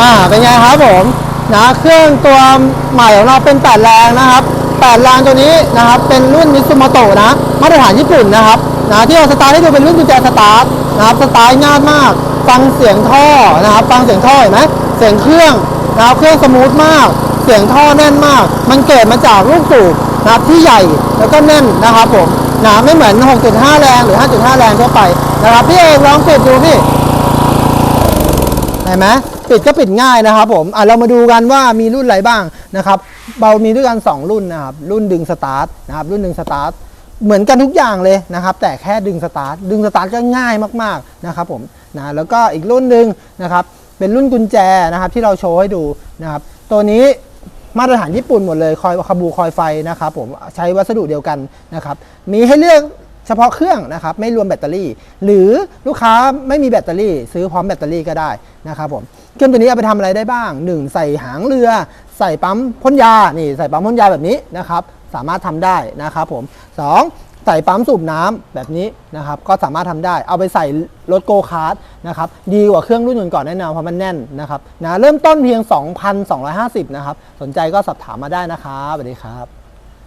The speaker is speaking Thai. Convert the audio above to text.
อ่าเป็นไงครับผมนะเครื่องตัวใหม่ของเราเป็น 8 แรงนะครับ 8 แรงตัวนี้นะครับเป็นรุ่นมิซูโมโตะนะมาตรฐานญี่ปุ่นนะครับนะที่เราสตาร์ทให้ดูเป็นรุ่นกุญแจสตาร์ทนะครับสตาร์ทง่ายมาก ฟังเสียงท่อนะครับฟังเสียงท่อเห็นไหมเสียงเครื่องนะครับเครื่องสมูทมาก เสียงท่อแน่นมาก มันเกิดมาจากลูกสูบนะครับที่ใหญ่แล้วก็แน่นนะครับผมนะไม่เหมือน 6.5 แรงหรือ 5.5 แรงทั่วไปนะครับพี่เอกลองปิดดูพี่เห็นไหม ปิดก็ปิดง่ายนะครับผมอะเรามาดูกันว่ามีรุ่นอะไรบ้างนะครับเรามีด้วยกัน 2 รุ่นนะครับรุ่นดึงสตาร์ทนะครับรุ่นดึงสตาร์ทเหมือนกันทุกอย่างเลยนะครับ แต่แค่ดึงสตาร์ทดึงสตาร์ทก็ง่ายมากๆนะครับผมนะแล้วก็อีกรุ่นหนึ่งนะครับเป็นรุ่นกุญแจนะครับที่เราโชว์ให้ดูนะครับตัวนี้มาตรฐานญี่ปุ่นหมดเลยคอยคาบูคอยไฟนะครับผมใช้วัสดุเดียวกันนะครับมีให้เลือก เฉพาะเครื่องนะครับไม่รวมแบตเตอรี่ หรือลูกค้าไม่มีแบตเตอรี่ ซื้อพร้อมแบตเตอรี่ก็ได้นะครับผมเครื่องตัวนี้เอาไปทำอะไรได้บ้าง 1 ใส่หางเรือ ใส่ปั๊มพ่นยานี่ใส่ปั๊มพ่นยาแบบนี้นะครับสามารถทำได้นะครับผมสองใส่ปั๊มสูบน้ำแบบนี้นะครับก็สามารถทำได้ เอาไปใส่รถโกคาร์ดนะครับดีกว่าเครื่องรุ่นอื่นก่อนแน่นอนเพราะมันแน่นนะครับนะเริ่มต้นเพียง 2,250 นะครับ สนใจก็สอบถามมาได้นะครับสวัสดีครับ